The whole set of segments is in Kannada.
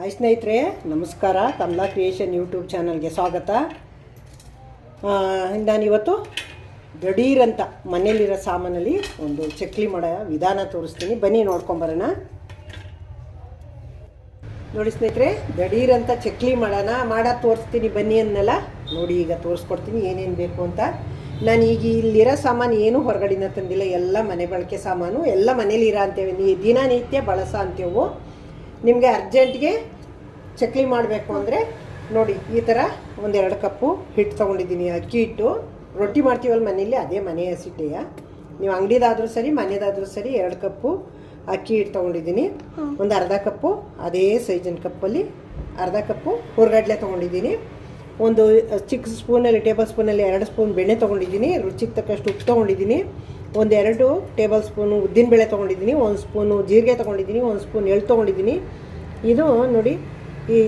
ಹಾಯ್ ಸ್ನೇಹಿತರೆ, ನಮಸ್ಕಾರ. ಕಮಲಾ ಕ್ರಿಯೇಷನ್ ಯೂಟ್ಯೂಬ್ ಚಾನಲ್ಗೆ ಸ್ವಾಗತ. ನಾನಿವತ್ತು ದಡೀರಂತ ಮನೆಯಲ್ಲಿರೋ ಸಾಮಾನಲ್ಲಿ ಒಂದು ಚಕ್ಲಿ ಮಾಡೋ ವಿಧಾನ ತೋರಿಸ್ತೀನಿ. ಬನ್ನಿ ನೋಡ್ಕೊಂಬರೋಣ ನೋಡಿ ಸ್ನೇಹಿತರೆ, ದಢೀರಂತ ಚಕ್ಲಿ ಮಾಡೋಣ. ಮಾಡೋದು ತೋರಿಸ್ತೀನಿ ಬನ್ನಿ ಅನ್ನೆಲ್ಲ. ನೋಡಿ ಈಗ ತೋರಿಸ್ಕೊಡ್ತೀನಿ ಏನೇನು ಬೇಕು ಅಂತ. ನಾನು ಈಗ ಇಲ್ಲಿರೋ ಸಾಮಾನು ಏನು ಹೊರಗಡೆಯಿಂದ ತಂದಿಲ್ಲ. ಎಲ್ಲ ಮನೆ ಬಳಕೆ ಸಾಮಾನು. ಎಲ್ಲ ಮನೇಲಿ ಇರೋ ಅಂತೇವೆ. ದಿನನಿತ್ಯ ಬಳಸ ಅಂತೇವು. ನಿಮಗೆ ಅರ್ಜೆಂಟ್ಗೆ ಚಕ್ಲಿ ಮಾಡಬೇಕು ಅಂದರೆ ನೋಡಿ, ಈ ಥರ ಒಂದೆರಡು ಕಪ್ಪು ಹಿಟ್ಟು ತೊಗೊಂಡಿದ್ದೀನಿ. ಅಕ್ಕಿ ಹಿಟ್ಟು. ರೊಟ್ಟಿ ಮಾಡ್ತೀವಲ್ಲ ಮನೇಲಿ ಅದೇ ಮನೆಯ ಹಸಿಟ್ಟೆಯ ನೀವು ಅಂಗಡಿದಾದ್ರೂ ಸರಿ ಮನೆಯದಾದರೂ ಸರಿ ಎರಡು ಕಪ್ಪು ಅಕ್ಕಿ ಹಿಟ್ಟು ತೊಗೊಂಡಿದ್ದೀನಿ. ಒಂದು ಅರ್ಧ ಕಪ್ಪು, ಅದೇ ಸೈಜಿನ ಕಪ್ಪಲ್ಲಿ ಅರ್ಧ ಕಪ್ಪು ಹುರ್ಗಡ್ಲೆ ತೊಗೊಂಡಿದ್ದೀನಿ. ಒಂದು ಚಿಕ್ಕ ಸ್ಪೂನಲ್ಲಿ ಟೇಬಲ್ ಸ್ಪೂನಲ್ಲಿ ಎರಡು ಸ್ಪೂನ್ ಬೆಣ್ಣೆ ತೊಗೊಂಡಿದ್ದೀನಿ. ರುಚಿಗೆ ತಕ್ಕಷ್ಟು ಉಪ್ಪು ತೊಗೊಂಡಿದ್ದೀನಿ. ಒಂದೆರಡು ಟೇಬಲ್ ಸ್ಪೂನು ಉದ್ದಿನಬೇಳೆ ತೊಗೊಂಡಿದ್ದೀನಿ, ಒಂದು ಸ್ಪೂನು ಜೀರಿಗೆ ತೊಗೊಂಡಿದ್ದೀನಿ, ಒಂದು ಸ್ಪೂನ್ ಎಳ್ಳು ತೊಗೊಂಡಿದ್ದೀನಿ. ಇದು ನೋಡಿ, ಈ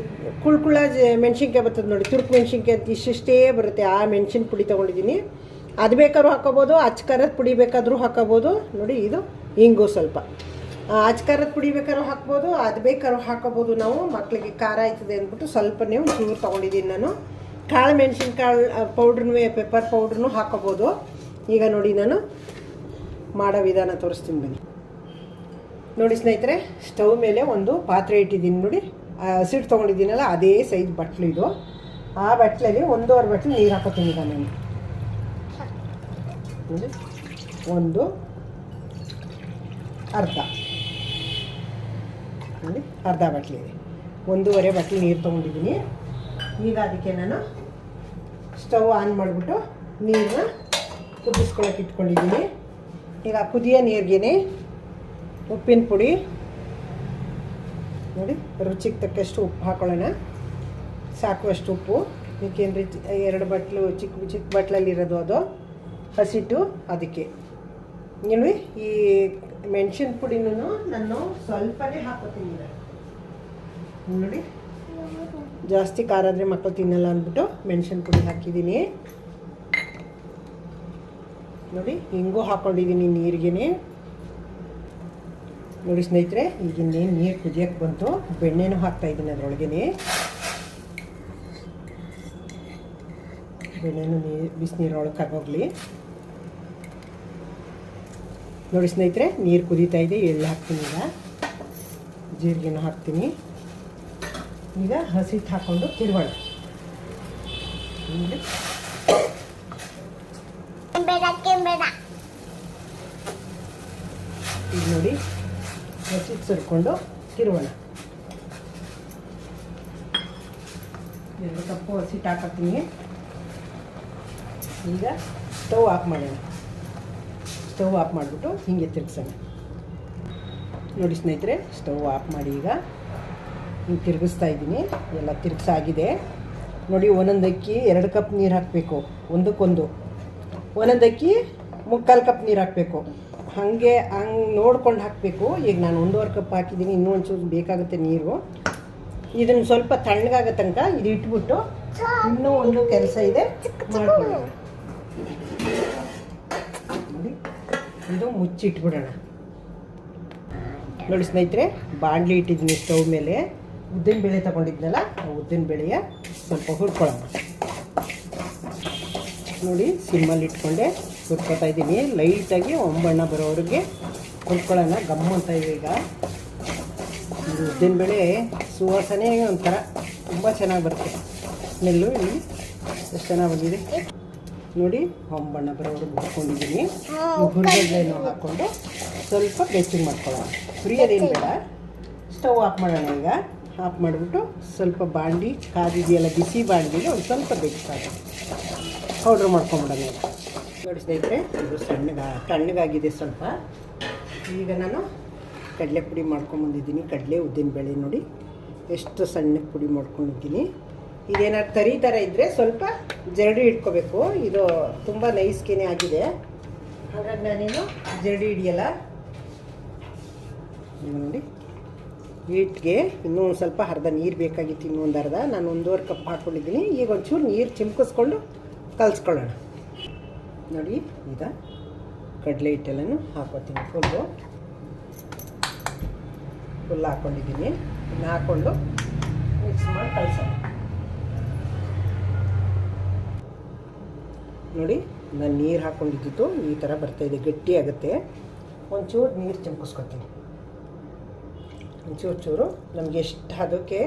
ಕುಳ್ಕುಳ ಮೆಣಸಿನ್ಕಾಯಿ ಬರ್ತದೆ ನೋಡಿ, ತುರ್ಕು ಮೆಣಸಿನ್ಕಾಯಿ ಅಂತ ಇಷ್ಟಿಷ್ಟೇ ಬರುತ್ತೆ. ಆ ಮೆಣಸಿನ ಪುಡಿ ತೊಗೊಂಡಿದ್ದೀನಿ. ಅದು ಬೇಕಾದ್ರೂ ಹಾಕೋಬೋದು ಅಚ್ಕಾರದ ಪುಡಿ ಬೇಕಾದರೂ ಹಾಕೋಬೋದು ನೋಡಿ, ಇದು ಹಿಂಗು ಸ್ವಲ್ಪ. ಅಚ್ಕಾರದ ಪುಡಿ ಬೇಕಾದ್ರೂ ಹಾಕ್ಬೋದು, ಅದು ಬೇಕಾದ್ರೂ ಹಾಕೋಬೋದು ನಾವು. ಮಕ್ಕಳಿಗೆ ಖಾರ ಆಯ್ತದೆ ಅಂದ್ಬಿಟ್ಟು ಸ್ವಲ್ಪನೇ ಒಂದು ಚೂರು ತೊಗೊಂಡಿದ್ದೀನಿ ನಾನು. ಕಾಳು ಮೆಣಸಿನ್ಕಾಳು ಪೌಡ್ರನ್ನೂ ಪೆಪ್ಪರ್ ಪೌಡ್ರನ್ನೂ ಹಾಕೋಬೋದು ಈಗ ನೋಡಿ ನಾನು ಮಾಡೋ ವಿಧಾನ ತೋರಿಸ್ತೀನಿ ಬನ್ನಿ. ನೋಡಿ ಸ್ನೇಹಿತರೆ, ಸ್ಟವ್ ಮೇಲೆ ಒಂದು ಪಾತ್ರೆ ಇಟ್ಟಿದ್ದೀನಿ ನೋಡಿ. ಹಸಿಟ್ಟು ತೊಗೊಂಡಿದ್ದೀನಲ್ಲ, ಅದೇ ಸೈಜ್ ಬಟ್ಲು ಇದು. ಆ ಬಟ್ಲಲ್ಲಿ ಒಂದೂವರೆ ಬಟ್ಲು ನೀರು ಹಾಕೋತೀನಿ ಈಗ ನಾನು. ಒಂದು ಅರ್ಧ. ನೋಡಿ, ಅರ್ಧ ಬಟ್ಲಿದೆ ಒಂದೂವರೆ ಬಟ್ಲು ನೀರು ತೊಗೊಂಡಿದ್ದೀನಿ. ಈಗ ಅದಕ್ಕೆ ನಾನು ಸ್ಟವ್ ಆನ್ ಮಾಡಿಬಿಟ್ಟು ನೀರನ್ನ ಕುದಿಸ್ಕೊಳಕ್ಕೆ ಇಟ್ಕೊಂಡಿದ್ದೀನಿ. ಈಗ ಕುದಿಯೋ ನೀರಿಗೆ ಉಪ್ಪಿನ ಪುಡಿ. ನೋಡಿ, ರುಚಿಗೆ ತಕ್ಕಷ್ಟು ಉಪ್ಪು ಹಾಕೊಳ್ಳೋಣ. ಸಾಕುವಷ್ಟು ಉಪ್ಪು. ಏಕೆಂದರೆ ಎರಡು ಬಟ್ಲು ಚಿಕ್ಕ ಚಿಕ್ಕ ಬಟ್ಲಲ್ಲಿರೋದು ಅದು. ಹಸಿಟ್ಟು ಅದಕ್ಕೆ. ಇಲ್ಲಿ ಈ ಮೆಣಸಿನ ಪುಡಿನೂ ನಾನು ಸ್ವಲ್ಪನೇ ಹಾಕೋತೀನಿ. ನೋಡಿ. ಜಾಸ್ತಿ ಖಾರ ಆದರೆ ಮಕ್ಕಳು ತಿನ್ನಲ್ಲ ಅಂದ್ಬಿಟ್ಟು ಮೆಣಸಿನ ಪುಡಿ ಹಾಕಿದ್ದೀನಿ. ನೋಡಿ, ಹಿಂಗೂ ಹಾಕ್ಕೊಂಡಿದ್ದೀನಿ ನೀರಿಗೆನೆ. ನೋಡಿ ಸ್ನೇಹಿತರೆ ಈಗ ಇನ್ನೇನು ನೀರು ಕುದಿಯೋಕ್ಕೆ ಬಂತು. ಬೆಣ್ಣೆನೂ ಹಾಕ್ತಾ ಇದ್ದೀನಿ ಅದರೊಳಗೇನೆ. ಬೆಣ್ಣೆನೂ ನೀರು ಬಿಸಿನೀರೊಳಗೆ ನೋಡಿ ಸ್ನೇಹಿತರೆ, ನೀರು ಕುದೀತಾ ಇದೆ, ಎಳ್ಳು ಹಾಕ್ತೀನಿ ಈಗ. ಜೀರಿಗೆನೂ ಹಾಕ್ತೀನಿ. ಈಗ ಹಸಿಟ್ಟು ಹಾಕ್ಕೊಂಡು ಕೆಂಬೇಡ ಈಗ ನೋಡಿ ಹಸಿಟ್ಟು ಸುರ್ಕೊಂಡು ತಿರುವಣ ಎರಡು ಕಪ್ಪು ಹಸಿಟ್ಟು ಹಾಕತ್ತೀನಿ ಈಗ ಸ್ಟವ್ ಆಫ್ ಮಾಡೋಣ. ಸ್ಟವ್ ಆಫ್ ಮಾಡಿಬಿಟ್ಟು ಹೀಗೆ ತಿರುಗಿಸೋಣ. ನೋಡಿ ಸ್ನೇಹಿತರೆ, ಸ್ಟವ್ ಆಫ್ ಮಾಡಿ ಈಗ ಹಿಂಗೆ ತಿರುಗಿಸ್ತಾ ಇದ್ದೀನಿ. ಎಲ್ಲ ತಿರುಗಿಸಾಗಿದೆ. ನೋಡಿ ಒಂದೊಂದು ಅಕ್ಕಿ ಎರಡು ಕಪ್ ನೀರು ಹಾಕಬೇಕು. ಒಂದಕ್ಕೊಂದು. ಒಂದೊಂದು ಅಕ್ಕಿ ಮುಕ್ಕಾಲು ಕಪ್ ನೀರು ಹಾಕಬೇಕು. ಹಾಗೆ ಹಂಗೆ ನೋಡ್ಕೊಂಡು ಹಾಕಬೇಕು. ಈಗ ನಾನು ಒಂದೂವರೆ ಕಪ್ ಹಾಕಿದ್ದೀನಿ ಇನ್ನೂ ಒಂಚೂರು ಬೇಕಾಗುತ್ತೆ ನೀರು. ಇದನ್ನು ಸ್ವಲ್ಪ ತಣ್ಣಗಾಗೋ ತನಕ ಇದು ಇಟ್ಬಿಟ್ಟು ಇನ್ನೂ ಒಂದು ಕೆಲಸ ಇದೆ ನೋಡಿ, ಇದು ಮುಚ್ಚಿಟ್ಬಿಡೋಣ. ನೋಡಿ ಸ್ನೇಹಿತರೆ, ಬಾಣಲಿ ಇಟ್ಟಿದ್ದೀನಿ ಸ್ಟವ್ ಮೇಲೆ. ಉದ್ದಿನ ಬೇಳೆ ತಗೊಂಡಿದ್ನಲ್ಲ, ಆ ಉದ್ದಿನ ಬೇಳೆಯ ಸ್ವಲ್ಪ ಹುರ್ಕೊಳ್ಳೋಣ. ನೋಡಿ ಸಿಮ್ಮಲ್ಲಿ ಇಟ್ಕೊಂಡೆ. ಹುರ್ಕೊತಾ ಇದ್ದೀನಿ. ಲೈಟಾಗಿ ಒಂಬಣ್ಣ ಬರೋವರೆಗೆ ಹುರ್ಕೊಳ್ಳೋಣ. ಗಮ್ಮಂತ ಇದೆ ಈಗ. ಉದ್ದಿನ ಬೇಳೆ ಸುವಾಸನೆ ಒಂಥರ ತುಂಬ ಚೆನ್ನಾಗಿ ಬರುತ್ತೆ. ಸ್ಮೆಲ್ಲು ಇಲ್ಲಿ ಎಷ್ಟು ಚೆನ್ನಾಗಿ ಬಂದಿದೆ. ನೋಡಿ, ಒಂಬಣ್ಣ ಬರೋವರೆಗೆ ಹುರ್ಕೊಂಡಿದ್ದೀನಿ. ಹುರಿಗಡ್ಲೆನೂ ಹಾಕ್ಕೊಂಡು ಸ್ವಲ್ಪ ಬೆಚ್ಚಗೆ ಮಾಡ್ಕೊಳ್ಳೋಣ. ಫ್ರೀಯದೇನು ಬೇಡ. ಸ್ಟವ್ ಆಫ್ ಮಾಡೋಣ ಈಗ. ಆಫ್ ಮಾಡಿಬಿಟ್ಟು ಸ್ವಲ್ಪ ಬಾಂಡಿ ಕಾದಿದೆಯಲ್ಲ ಬಿಸಿ ಬಾಂಡಿಗೆ ಒಂದು ಸ್ವಲ್ಪ ಬೇಯಿಸ್ತಾರೆ ಪೌಡ್ರ್ ಮಾಡ್ಕೊಂಬಿಡೋಣ ನೋಡಿ ಸ್ನೇಹಿತರೆ ಇದು ಸಣ್ಣಗ ತಣ್ಣಗಾಗಿದೆ ಸ್ವಲ್ಪ. ಈಗ ನಾನು ಕಡಲೆ ಪುಡಿ ಮಾಡ್ಕೊಂಬಂದಿದ್ದೀನಿ ಕಡಲೆ ಉದ್ದಿನಬೇಳೆ ನೋಡಿ ಎಷ್ಟು ಸಣ್ಣ ಪುಡಿ ಮಾಡ್ಕೊಂಡಿದ್ದೀನಿ. ಇದೇನಾದ್ರು ತರಿ ಥರ ಇದ್ದರೆ ಸ್ವಲ್ಪ ಜರಡಿ ಇಟ್ಕೋಬೇಕು. ಇದು ತುಂಬ ನೈಸ್ಗೆನೇ ಆಗಿದೆ. ಹಾಗಾಗಿ ನಾನೇನು ಜರಡಿ ಹಿಡಿಯಲ್ಲ. ನೋಡಿ. ಹಿಟ್ಟಿಗೆ ಇನ್ನೂ ಒಂದು ಸ್ವಲ್ಪ ಅರ್ಧ ನೀರು ಬೇಕಾಗಿತ್ತು ಇನ್ನೂ ಒಂದು ಅರ್ಧ. ನಾನು ಒಂದೂವರೆ ಕಪ್ ಹಾಕ್ಕೊಂಡಿದ್ದೀನಿ ಈಗ ಒಂಚೂರು ನೀರು ಚಿಮ್ಕಿಸ್ಕೊಂಡು ಕಲಿಸ್ಕೊಳ್ಳೋಣ. ನೋಡಿ, ಈಗ ಕಡಲೆ ಹಿಟ್ಟೆಲ್ಲನೂ ಹಾಕೋತೀನಿ ಫುಲ್ಲು ಫುಲ್ ಹಾಕ್ಕೊಂಡಿದ್ದೀನಿ ಇನ್ನು ಹಾಕ್ಕೊಂಡು ಮಿಕ್ಸ್ ಮಾಡಿ ಕಲಿಸೋಣ. ನೋಡಿ ನಾನು ನೀರು ಹಾಕ್ಕೊಂಡಿದ್ದು ಈ ಥರ ಬರ್ತಾಯಿದೆ ಗಟ್ಟಿ ಆಗುತ್ತೆ. ಒಂಚೂರು ನೀರು ಚಿಮ್ಕಿಸ್ಕೊತೀನಿ. ಒಂಚೂರು ಚೂರು. ನಮಗೆ ಎಷ್ಟು ಅದಕ್ಕೆ,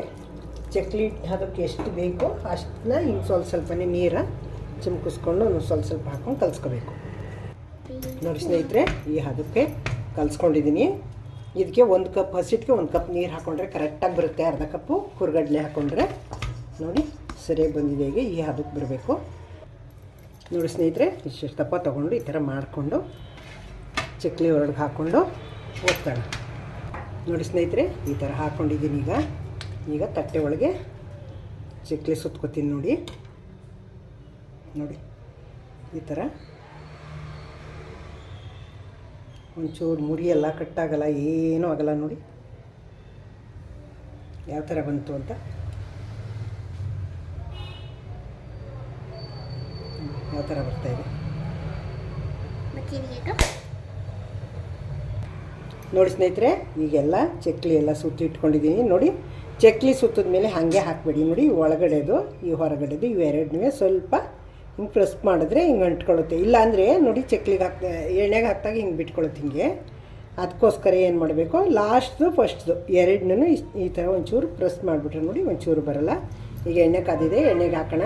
ಚಕ್ಲಿ ಅದಕ್ಕೆ ಎಷ್ಟು ಬೇಕೋ ಅಷ್ಟನ್ನ ಹಿಂಗೆ ಸ್ವಲ್ಪ ಸ್ವಲ್ಪನೇ ನೀರ ಚಿಮ್ಕಿಸ್ಕೊಂಡು ಸ್ವಲ್ಪ ಸ್ವಲ್ಪ ಹಾಕ್ಕೊಂಡು ಕಲಿಸ್ಕೋಬೇಕು. ನೋಡಿ ಸ್ನೇಹಿತರೆ, ಈ ಹದಕ್ಕೆ ಕಲಿಸ್ಕೊಂಡಿದ್ದೀನಿ. ಇದಕ್ಕೆ ಒಂದು ಕಪ್ ಹಸಿಟ್ಟಿಗೆ ಒಂದು ಕಪ್ ನೀರು ಹಾಕ್ಕೊಂಡ್ರೆ ಕರೆಕ್ಟಾಗಿ ಬರುತ್ತೆ. ಅರ್ಧ ಕಪ್ಪು ಕುರ್ಗಡ್ಲೆ ಹಾಕ್ಕೊಂಡ್ರೆ ನೋಡಿ, ಸರಿಯಾಗಿ ಬಂದಿದೆ ಈಗ ಈ ಹದಕ್ಕೆ ಬರಬೇಕು. ನೋಡಿ ಸ್ನೇಹಿತರೆ ಇಷ್ಟು ದಪ್ಪ ತೊಗೊಂಡು ಈ ಥರ ಮಾಡಿಕೊಂಡು ಚಕ್ಲಿ ಒಳಗೆ ಹಾಕ್ಕೊಂಡು ಹೋಗ್ತಾಳೆ. ನೋಡಿ ಸ್ನೇಹಿತರೆ, ಈ ಥರ ಹಾಕ್ಕೊಂಡಿದ್ದೀನಿ ಈಗ. ಈಗ ತಟ್ಟೆ ಒಳಗೆ ಚಕ್ಲಿ ಸುತ್ಕೋತೀನಿ ನೋಡಿ. ನೋಡಿ. ಈ ಥರ. ಒಂಚೂರು ಮುರಿ ಎಲ್ಲ ಕಟ್ಟಾಗಲ್ಲ ಏನೂ ಆಗಲ್ಲ ನೋಡಿ. ಯಾವ ಥರ ಬಂತು ಅಂತ. ಯಾವ ಥರ ಬರ್ತಾಯಿದೆ ನೋಡಿ ಸ್ನೇಹಿತರೆ ಈಗೆಲ್ಲ ಚಕ್ಲಿ ಎಲ್ಲ ಸುತ್ತಿ ಇಟ್ಕೊಂಡಿದ್ದೀನಿ ನೋಡಿ. ಚಕ್ಲಿ ಸುತ್ತದ ಮೇಲೆ ಹಾಗೆ ಹಾಕಬೇಡಿ ನೋಡಿ ಒಳಗಡೆದು ಈ ಹೊರಗಡೆದು ಇವೆರಡನೇ ಸ್ವಲ್ಪ ಹಿಂಗೆ ಪ್ರೆಸ್ ಮಾಡಿದ್ರೆ ಹಿಂಗೆ ಅಂಟ್ಕೊಳ್ಳುತ್ತೆ. ಇಲ್ಲಾಂದರೆ ನೋಡಿ ಚಕ್ಲಿಗೆ ಹಾಕ್ತಾ ಎಣ್ಣೆಗೆ ಹಾಕಿದಾಗ ಹಿಂಗೆ ಬಿಟ್ಕೊಳ್ಳುತ್ತೆ ಹಿಂಗೆ. ಅದಕ್ಕೋಸ್ಕರ ಏನು ಮಾಡಬೇಕು? ಲಾಸ್ಟ್ದು, ಫಸ್ಟ್ದು. ಎರಡನ್ನೂ ಈ ಥರ ಒಂಚೂರು ಪ್ರೆಸ್ ಮಾಡಿಬಿಟ್ರೆ ನೋಡಿ ಒಂಚೂರು ಬರಲ್ಲ. ಈಗ ಎಣ್ಣೆ ಕಾದಿದೆ, ಎಣ್ಣೆಗೆ ಹಾಕೋಣ.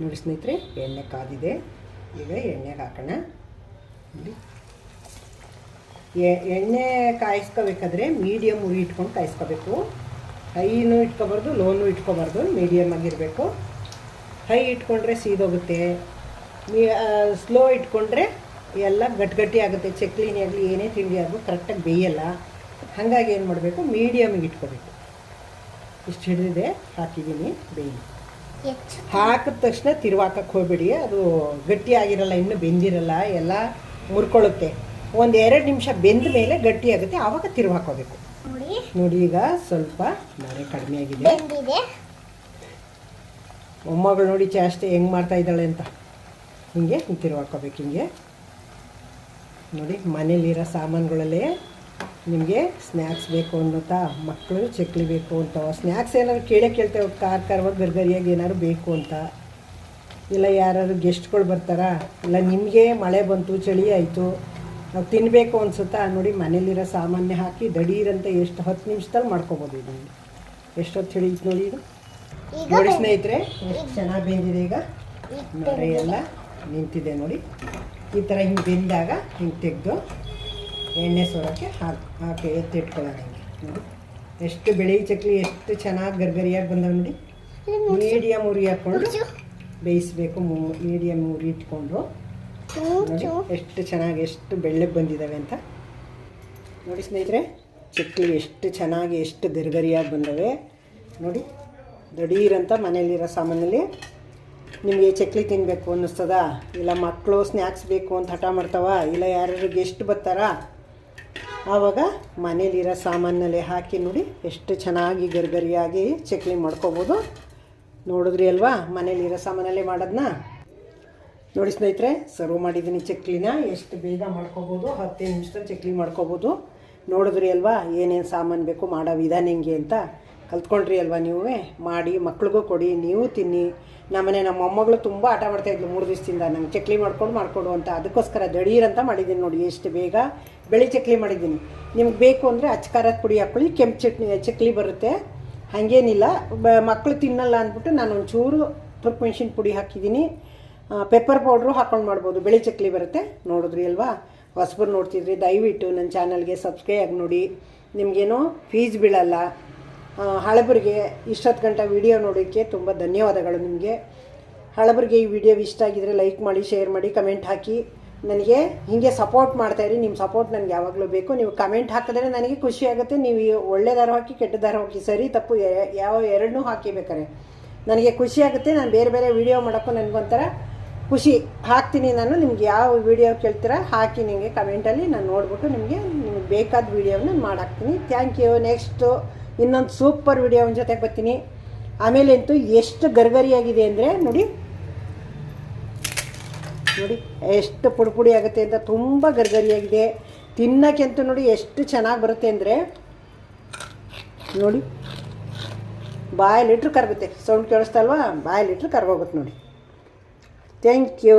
ನೋಡಿ ಸ್ನೇಹಿತರೆ, ಎಣ್ಣೆ ಕಾದಿದೆ. ಈಗ ಎಣ್ಣೆಗೆ ಹಾಕೋಣ. ನೋಡಿ. ಎಣ್ಣೆ ಕಾಯಿಸ್ಕೋಬೇಕಾದ್ರೆ ಮೀಡಿಯಮ್ ಉರಿ ಇಟ್ಕೊಂಡು ಕಾಯಿಸ್ಕೋಬೇಕು. ಹೈನೂ ಇಟ್ಕೋಬಾರ್ದು ಲೋನು ಇಟ್ಕೋಬಾರ್ದು ಮೀಡಿಯಮ್ ಆಗಿರಬೇಕು. ಹೈ ಇಟ್ಕೊಂಡ್ರೆ ಸೀದೋಗುತ್ತೆ. ಸ್ಲೋ ಇಟ್ಕೊಂಡ್ರೆ ಎಲ್ಲ ಗಟ್ಟಿ ಆಗುತ್ತೆ. ಚಕ್ಲಿನೇ ಆಗಲಿ ಏನೇ ತಿಂಡಿ ಆಗಲಿ ಕರೆಕ್ಟಾಗಿ ಬೇಯಲ್ಲ. ಹಾಗಾಗಿ ಏನು ಮಾಡಬೇಕು? ಮೀಡಿಯಮಿಗೆ ಇಟ್ಕೋಬೇಕು. ಇಷ್ಟು ಹಿಡಿದಿದೆ ಹಾಕಿದ್ದೀನಿ ಬೇಯಿ. ಹಾಕಿದ ತಕ್ಷಣ ತಿರುವಾಕಕ್ಕೆ ಹೋಗಬೇಡಿ. ಅದು ಗಟ್ಟಿ ಆಗಿರಲ್ಲ ಇನ್ನೂ ಬೆಂದಿರಲ್ಲ ಎಲ್ಲ ಮುರ್ಕೊಳ್ಳುತ್ತೆ. ಒಂದು ಎರಡು ನಿಮಿಷ ಬೆಂದ ಮೇಲೆ ಗಟ್ಟಿ ಆಗುತ್ತೆ. ಆವಾಗ ತಿರುವು ಹಾಕೋಬೇಕು ನೋಡಿ ಈಗ ಸ್ವಲ್ಪ ಮಳೆ ಕಡಿಮೆ ಆಗಿದೆ. ಮೊಮ್ಮಗಳು ನೋಡಿ ಚಾಷ್ಟೆ ಹೆಂಗೆ ಮಾಡ್ತಾ ಇದ್ದಾಳೆ ಅಂತ. ಹಿಂಗೆ ತಿರುವಾಕೋಬೇಕು ಹಿಂಗೆ. ನೋಡಿ ಮನೇಲಿರೋ ಸಾಮಾನುಗಳಲ್ಲೇ ನಿಮಗೆ ಸ್ನ್ಯಾಕ್ಸ್ ಬೇಕು ಅನ್ನೋತಾ ಮಕ್ಕಳು ಚಕ್ಲಿ ಬೇಕು ಅಂತ ಸ್ನ್ಯಾಕ್ಸ್ ಏನಾದ್ರು ಕೇಳೇ ಕೇಳ್ತೇವೆ ಕಾರ್ ಕಾರವಾಗಿ ಗರ್ಗರಿಯಾಗಿ ಏನಾದ್ರು ಬೇಕು ಅಂತ. ಇಲ್ಲ ಯಾರಾದ್ರು ಗೆಸ್ಟ್ಗಳು ಬರ್ತಾರಾ? ಇಲ್ಲ ನಿಮಗೆ ಮಳೆ ಬಂತು, ಚಳಿ ಆಯಿತು, ನಾವು ತಿನ್ನಬೇಕು ಅನ್ಸುತ್ತಾ? ನೋಡಿ ಮನೇಲಿರೋ ಸಾಮಾನ್ಯ ಹಾಕಿ ದಡೀರಂತ ಎಷ್ಟು ಹತ್ತು ನಿಮಿಷದಲ್ಲಿ ಮಾಡ್ಕೋಬೋದು ಇದು ಎಷ್ಟೊತ್ತು ಹಿಡಿಯುತ್ತೆ ನೋಡಿ ಇದು? ನೋಡಿ ಸ್ನೇಹಿತರೆ ಎಷ್ಟು ಚೆನ್ನಾಗಿ ಬೆಂದಿದೆ ಈಗ. ನೋಡಿ ಎಲ್ಲ ನಿಂತಿದೆ ನೋಡಿ. ಈ ಥರ ಹಿಂಗೆ ಬೆಂದಾಗ ಹಿಂಗೆ ತೆಗೆದು ಎಣ್ಣೆ ಸೋರಕ್ಕೆ ಹಾಕಿ ಹಾಕಿ ಎತ್ತಿಟ್ಕೊಳ್ಳೋಣ ಹಿಂಗೆ. ನೋಡಿ. ಎಷ್ಟು ಬೆಳಿ ಚಕ್ಲಿ ಎಷ್ಟು ಚೆನ್ನಾಗಿ ಗರ್ಗರಿಯಾಗಿ ಬಂದಾವೆ ನೋಡಿ. ಮೀಡಿಯಮ್ ಉರಿ ಹಾಕ್ಕೊಂಡು ಬೇಯಿಸಬೇಕು ಬೇಯಿಸ್ಬೇಕು ಮೀಡಿಯಮ್ ಉರಿ ಇಟ್ಕೊಂಡು. ನೋಡಿ ಎಷ್ಟು ಚೆನ್ನಾಗಿ ಎಷ್ಟು ಬೆಳ್ಳಗೆ ಬಂದಿದ್ದಾವೆ ಅಂತ. ನೋಡಿ ಸ್ನೇಹಿತರೆ ಚಕ್ಲಿ ಎಷ್ಟು ಚೆನ್ನಾಗಿ ಎಷ್ಟು ಗರ್ಗರಿಯಾಗಿ ಬಂದವೆ. ನೋಡಿ. ದಡೀರಂತ ಮನೇಲಿರೋ ಸಾಮಾನಲ್ಲಿ ನಿಮಗೆ ಚಕ್ಲಿ ತಿನ್ನಬೇಕು ಅನ್ನಿಸ್ತದ? ಇಲ್ಲ ಮಕ್ಕಳು ಸ್ನ್ಯಾಕ್ಸ್ ಬೇಕು ಅಂತ ಹಠ ಮಾಡ್ತಾವ? ಇಲ್ಲ ಯಾರ್ಯಾರು ಗೆಸ್ಟ್ ಬರ್ತಾರ? ಆವಾಗ ಮನೇಲಿರೋ ಸಾಮಾನಲ್ಲಿ ಹಾಕಿ ನೋಡಿ ಎಷ್ಟು ಚೆನ್ನಾಗಿ ಗರಿಗರಿಯಾಗಿ ಚಕ್ಲಿ ಮಾಡ್ಕೋಬೋದು. ನೋಡಿದ್ರಿ ಅಲ್ವಾ ಮನೇಲಿರೋ ಸಾಮಾನಲ್ಲೇ ಮಾಡೋದನ್ನ ನೋಡಿ ಸ್ನೇಹಿತರೆ, ಸರ್ವ್ ಮಾಡಿದ್ದೀನಿ ಚಕ್ಲಿನ. ಎಷ್ಟು ಬೇಗ ಮಾಡ್ಕೋಬೋದು? ಹತ್ತೇ ನಿಮಿಷದಲ್ಲಿ ಚಕ್ಲಿ ಮಾಡ್ಕೋಬೋದು. ನೋಡಿದ್ರಿ ಅಲ್ವಾ ಏನೇನು ಸಾಮಾನು ಬೇಕು ಮಾಡೋ ವಿಧಾನ ಹೆಂಗೆ ಅಂತ? ಕಲ್ತ್ಕೊಂಡ್ರಿ ಅಲ್ವಾ ನೀವೇ? ಮಾಡಿ, ಮಕ್ಳಿಗೂ ಕೊಡಿ, ನೀವು ತಿನ್ನಿ. ನಮ್ಮನೆ ನಮ್ಮ ಮೊಮ್ಮಗಳು ತುಂಬ ಆಟ ಮಾಡ್ತಾಯಿದ್ಲು ಮೂರು ದಿವಸದಿಂದ. ನಂಗೆ ಚಕ್ಲಿ ಮಾಡ್ಕೊಂಡು ಮಾಡಿಕೊಡು ಅಂತ. ಅದಕ್ಕೋಸ್ಕರ ದಡೀರಂತ ಮಾಡಿದ್ದೀನಿ ನೋಡಿ, ಎಷ್ಟು ಬೇಗ. ಬೆಳಿ ಚಕ್ಲಿ ಮಾಡಿದ್ದೀನಿ. ನಿಮ್ಗೆ ಬೇಕು ಅಂದರೆ ಅಚ್ಕಾರದ ಪುಡಿ ಹಾಕ್ಕೊಳ್ಳಿ, ಕೆಂಪು ಚಟ್ನಿ, ಚಕ್ಲಿ ಬರುತ್ತೆ. ಹಾಗೇನಿಲ್ಲ. ಬ ಮಕ್ಕಳು ತಿನ್ನಲ್ಲ ಅಂದ್ಬಿಟ್ಟು ನಾನು ಒಂಚೂರು ತುರ್ಕು ಪುಡಿ ಹಾಕಿದ್ದೀನಿ. ಪೆಪ್ಪರ್ ಪೌಡ್ರು ಹಾಕ್ಕೊಂಡು ಮಾಡ್ಬೋದು. ಬೆಳಿ ಚಕ್ಲಿ ಬರುತ್ತೆ. ನೋಡಿದ್ರಿ ಅಲ್ವಾ? ಹೊಸಬರು ನೋಡ್ತಿದ್ರಿ, ದಯವಿಟ್ಟು ನನ್ನ ಚಾನಲ್ಗೆ ಸಬ್ಸ್ಕ್ರೈಬ್ ಆಗಿ ನೋಡಿ. ನಿಮಗೇನೋ ಫೀಸ್ ಬೀಳಲ್ಲ. ಹಳಬರಿಗೆ ಇಷ್ಟೊತ್ತು ಗಂಟೆ ವಿಡಿಯೋ ನೋಡೋಕ್ಕೆ ತುಂಬ ಧನ್ಯವಾದಗಳು ನಿಮಗೆ. ಹಳಬರಿಗೆ ಈ ವಿಡಿಯೋ ಇಷ್ಟ ಆಗಿದ್ರೆ ಲೈಕ್ ಮಾಡಿ, ಶೇರ್ ಮಾಡಿ, ಕಮೆಂಟ್ ಹಾಕಿ. ನನಗೆ ಹೀಗೆ ಸಪೋರ್ಟ್ ಮಾಡ್ತಾಯಿರಿ ನಿಮ್ಮ ಸಪೋರ್ಟ್ ನನಗೆ ಯಾವಾಗಲೂ ಬೇಕು. ನೀವು ಕಮೆಂಟ್ ಹಾಕಿದ್ರೆ ನನಗೆ ಖುಷಿ ಆಗುತ್ತೆ. ನೀವು ಒಳ್ಳೆ ದಾರ ಹಾಕಿ, ಕೆಟ್ಟ ದಾರ ಹಾಕಿ, ಸರಿ ತಪ್ಪು ಯಾವ ಎರಡನ್ನೂ ಹಾಕಿ ಬೇಕಾರೆ. ನನಗೆ ಖುಷಿ ಆಗುತ್ತೆ. ನಾನು ಬೇರೆ ಬೇರೆ ವಿಡಿಯೋ ಮಾಡೋಕ್ಕೂ ನನಗೊಂಥರ ಖುಷಿ ಹಾಕ್ತೀನಿ ನಾನು. ನಿಮ್ಗೆ ಯಾವ ವಿಡಿಯೋ ಕೇಳ್ತೀರಾ ಹಾಕಿ ನಿಮಗೆ ಕಮೆಂಟಲ್ಲಿ ನಾನು ನೋಡ್ಬಿಟ್ಟು ನಿಮಗೆ ನಿಮಗೆ ಬೇಕಾದ ವಿಡಿಯೋನ ಮಾಡಾಕ್ತೀನಿ. Thank you. ನೆಕ್ಸ್ಟು ಇನ್ನೊಂದು ಸೂಪರ್ ವಿಡಿಯೋ ಅವನ ಜೊತೆಗೆ ಬರ್ತೀನಿ. ಆಮೇಲೆ ಅಂತೂ ಎಷ್ಟು ಗರ್ಗರಿಯಾಗಿದೆ ಅಂದರೆ ನೋಡಿ. ನೋಡಿ, ಎಷ್ಟು ಪುಡಿ ಪುಡಿ ಆಗುತ್ತೆ ಅಂತ ತುಂಬ ಗರ್ಗರಿಯಾಗಿದೆ. ತಿನ್ನೋಕ್ಕಂತೂ ನೋಡಿ ಎಷ್ಟು ಚೆನ್ನಾಗಿ ಬರುತ್ತೆ ಅಂದರೆ. ನೋಡಿ, ಬಾಯಿ ಲೀಟ್ರ್ ಕರಗುತ್ತೆ. ಸೌಂಡ್ ಕೇಳಿಸ್ತಲ್ವಾ ಬಾಯಿ ಲೀಟ್ರ್ ಕರ್ಗೋಗುತ್ತೆ ನೋಡಿ. Thank you